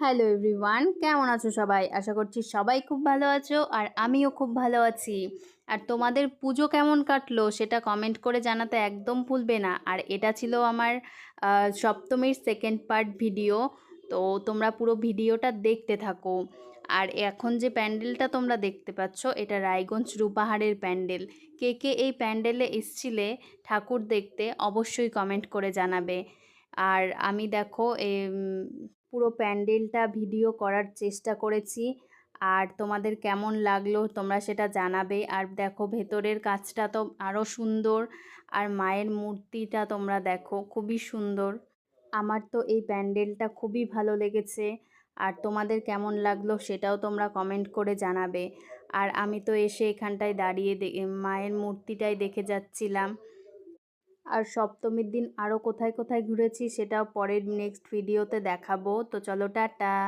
Hello everyone কেমন আছো সবাই? আশা করছি সবাই খুব ভালো আছো আর আমিও খুব ভালো আছি। আর তোমাদের পুজো কেমন কাটলো সেটা কমেন্ট করে জানাতে একদম ভুলবে না। আর এটা ছিল আমার সপ্তমীর সেকেন্ড পার্ট ভিডিও তো তোমরা পুরো ভিডিওটা দেখতে থাকো। আর এখন যে প্যান্ডেলটা তোমরা দেখতে পাচ্ছ, এটা রায়গঞ্জ রূপাহারের প্যান্ডেল। কে কে এই প্যান্ডেলে এসছিলে ঠাকুর দেখতে অবশ্যই কমেন্ট করে জানাবে। আর আমি দেখো পুরো প্যান্ডেলটা ভিডিও করার চেষ্টা করেছি। আর তোমাদের কেমন লাগল তোমরা সেটা জানাবে। আর দেখো ভেতরের কাজটা তো আরও সুন্দর। আর মায়ের মূর্তিটা তোমরা দেখো, খুবই সুন্দর। আমার তো এই প্যান্ডেলটা খুবই ভালো লেগেছে। আর তোমাদের কেমন লাগল সেটাও তোমরা কমেন্ট করে জানাবে। আর আমি তো এসে এখানটায় দাঁড়িয়ে মায়ের মূর্তিটাই দেখে যাচ্ছিলাম। আর সপ্তমীর দিন আরও কোথায় কোথায় ঘুরেছি সেটাও পরের নেক্সট ভিডিওতে দেখাবো। তো চলো, টাটা।